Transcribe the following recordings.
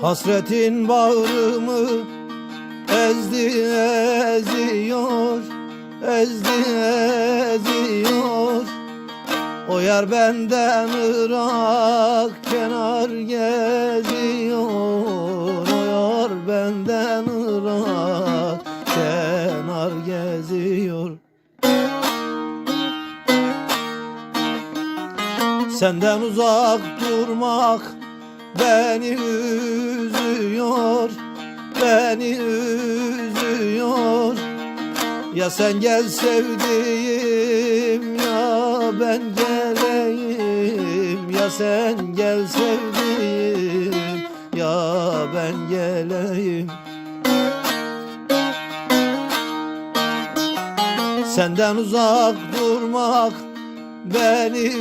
Hasretin bağrımı ezdi eziyor Ezdi eziyor. O yer benden ırak kenar geziyor. O yer benden ırak kenar geziyor. Senden uzak durmak beni üzüyor Beni üzüyor. Ya sen gel sevdiğim ya ben geleyim. Ya sen gel sevdiğim ya ben geleyim. Senden uzak durmak beni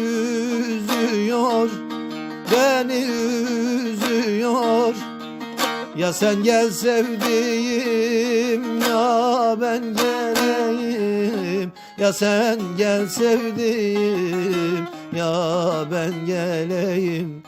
üzüyor Beni üzüyor. Ya sen gel sevdiğim ya ben geleyim. Ya sen gel sevdiğim ya ben geleyim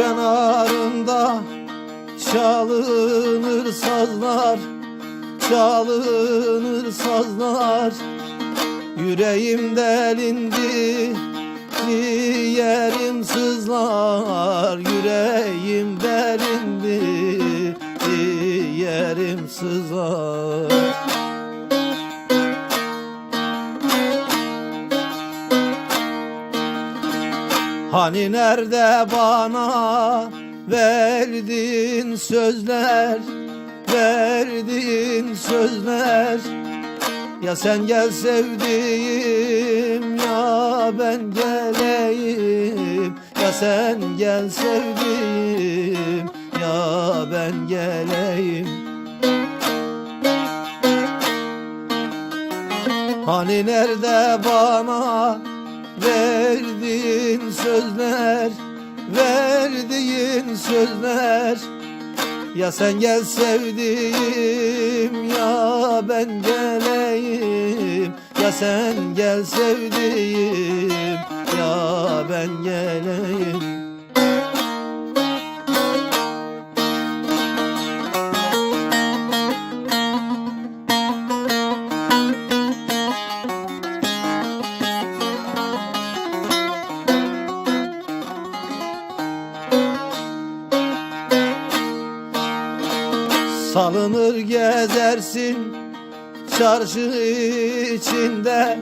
kenarında çalınır sazlar Çalınır sazlar. Yüreğim delindi Yerim sızlar. Yüreğim delindi Yerim sızlar Hani nerede bana verdiğin sözler Verdiğin sözler? Ya sen gel sevdiğim ya ben geleyim. Ya sen gel sevdiğim ya ben geleyim. Hani nerede bana verdiğin sözler Verdiğin sözler. Ya sen gel sevdiğim ya ben geleyim. Ya sen gel sevdiğim ya ben geleyim Salınır gezersin çarşı içinde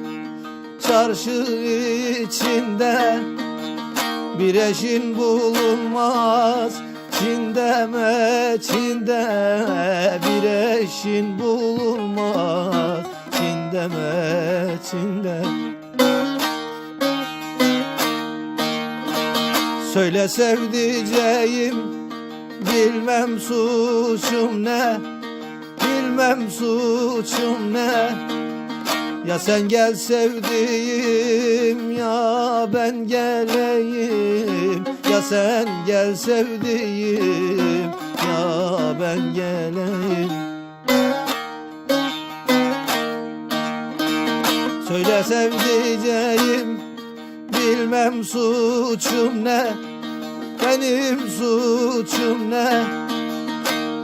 Çarşı içinde. Bir eşin bulunmaz Çinde me Çinde Bir eşin bulunmaz Çinde me Çinde. Söyle sevdiceğim Bilmem suçum ne Bilmem suçum ne. Ya sen gel sevdiğim ya ben geleyim. Ya sen gel sevdiğim ya ben geleyim. Söyle sevdiceğim Bilmem suçum ne. Benim suçum ne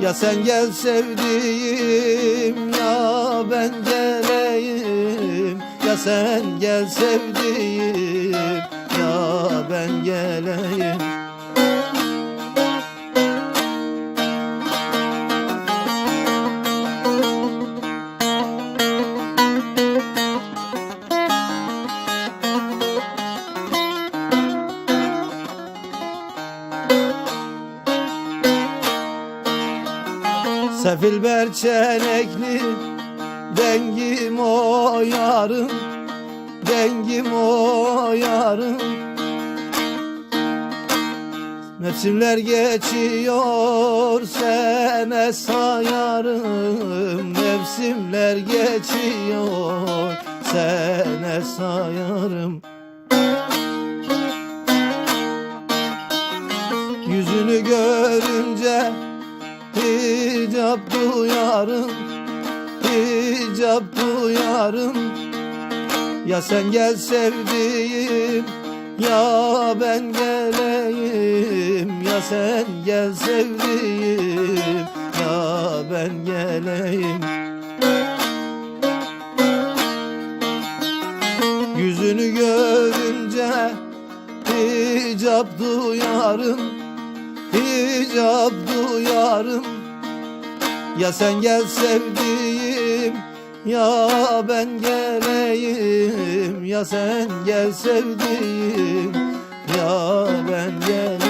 Ya sen gel sevdiğim ya ben geleyim. Ya sen gel sevdiğim ya ben geleyim Sefil berçenekli Dengim o yarım dengim o yarım Mevsimler geçiyor sene sayarım Mevsimler geçiyor sene sayarım. Yüzünü görünce hicap duyarım Hicap duyarım Ya sen gel sevdiğim ya ben geleyim. Ya sen gel sevdiğim Ya ben geleyim. Yüzünü görünce hicap duyarım Hicap duyarım ya sen gel sevdiğim ya ben geleyim. Ya sen gel sevdiğim ya ben geleyim.